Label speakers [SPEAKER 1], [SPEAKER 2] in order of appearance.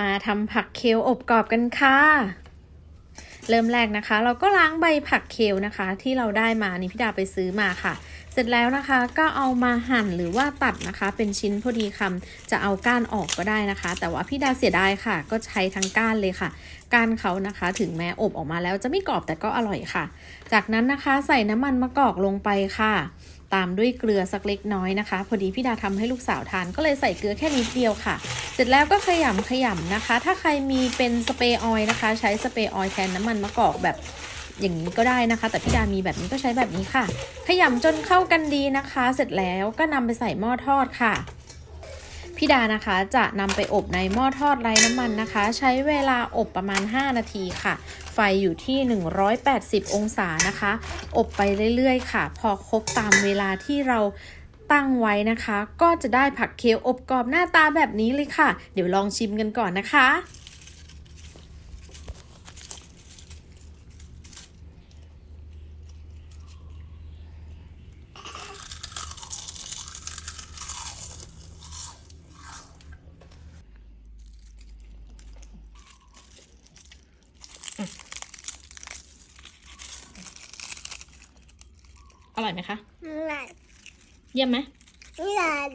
[SPEAKER 1] มาทำผักเคลอบกรอบกันค่ะ เริ่มแรกนะคะ เราก็ล้างใบผักเคลนะคะ ที่เราได้มานี่พี่ดาไปซื้อมาค่ะ เสร็จแล้วนะคะก็เอามาหั่นหรือว่าตัดนะคะ เป็นชิ้นพอดีคำจะเอาก้านออกก็ได้นะคะ แต่ว่าพี่ดาเสียดายค่ะ ก็ใช้ทั้งก้านเลยค่ะ ก้านเขานะคะ ถึงแม้อบออกมาแล้วจะไม่กรอบแต่ก็อร่อยค่ะ จากนั้นนะคะใส่น้ำมันมะกอกลงไปค่ะ ตามด้วยเกลือสักเล็กน้อยนะคะ พอดีพี่ดาทำให้ลูกสาวทานก็เลยใส่เกลือแค่นิดเดียวค่ะ เสร็จแล้วก็ขยำขยำนะคะ ถ้าใครมีเป็นสเปรย์ออยล์นะคะ ใช้สเปรย์ออยล์แทนน้ำมันมะกอกแบบอย่างนี้ก็ได้นะคะ แต่พี่ดามีแบบนี้ก็ใช้แบบนี้ค่ะ ขยำจนเข้ากันดีนะคะ เสร็จแล้วก็นำไปใส่หม้อทอดค่ะ พี่ดานะคะจะนำไปอบในหม้อทอดไร้น้ำมันนะคะ ใช้เวลาอบประมาณ 5 นาทีค่ะ ไฟอยู่ที่ 180 องศานะคะ อบไปเรื่อยๆ ค่ะ พอครบตามเวลาที่เราตั้งไว้นะคะ ก็จะได้ผักเคลอบกรอบหน้าตาแบบนี้เลยค่ะ เดี๋ยวลองชิมกันก่อนนะคะ อร่อยไหมคะ
[SPEAKER 2] หลาน
[SPEAKER 1] เยี่ยมไหม
[SPEAKER 2] หลาน